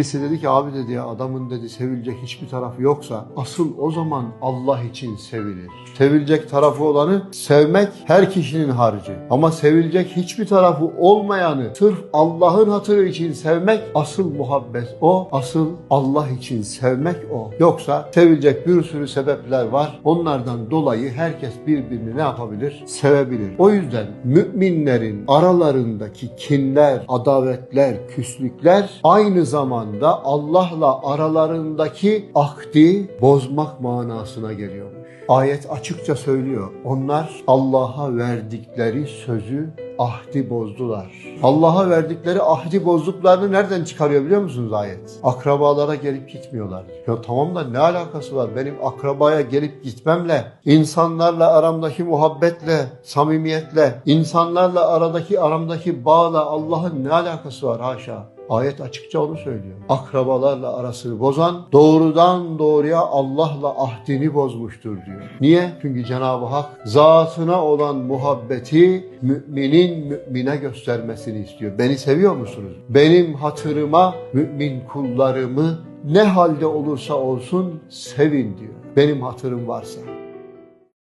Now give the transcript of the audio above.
Birisi dedi ki abi dedi ya adamın dedi sevilecek hiçbir tarafı yoksa asıl o zaman Allah için sevilir. Sevilecek tarafı olanı sevmek her kişinin harcı. Ama sevilecek hiçbir tarafı olmayanı sırf Allah'ın hatırı için sevmek asıl muhabbet o. Asıl Allah için sevmek o. Yoksa sevilecek bir sürü sebepler var. Onlardan dolayı herkes birbirini ne yapabilir? Sevebilir. O yüzden müminlerin aralarındaki kinler, adavetler, küslükler aynı zamanda Allah'la aralarındaki akdi bozmak manasına geliyormuş. Ayet açıkça söylüyor. Onlar Allah'a verdikleri sözü ahdi bozdular. Allah'a verdikleri ahdi bozduklarını nereden çıkarıyor biliyor musunuz ayet? Akrabalara gelip gitmiyorlar. Ya tamam da ne alakası var benim akrabaya gelip gitmemle, insanlarla aramdaki muhabbetle, samimiyetle, insanlarla aradaki aramdaki bağla Allah'ın ne alakası var haşa? Ayet açıkça onu söylüyor. Akrabalarla arasını bozan doğrudan doğruya Allah'la ahdini bozmuştur diyor. Niye? Çünkü Cenab-ı Hak zatına olan muhabbeti müminin mümine göstermesini istiyor. Beni seviyor musunuz? Benim hatırıma mümin kullarımı ne halde olursa olsun sevin diyor. Benim hatırım varsa.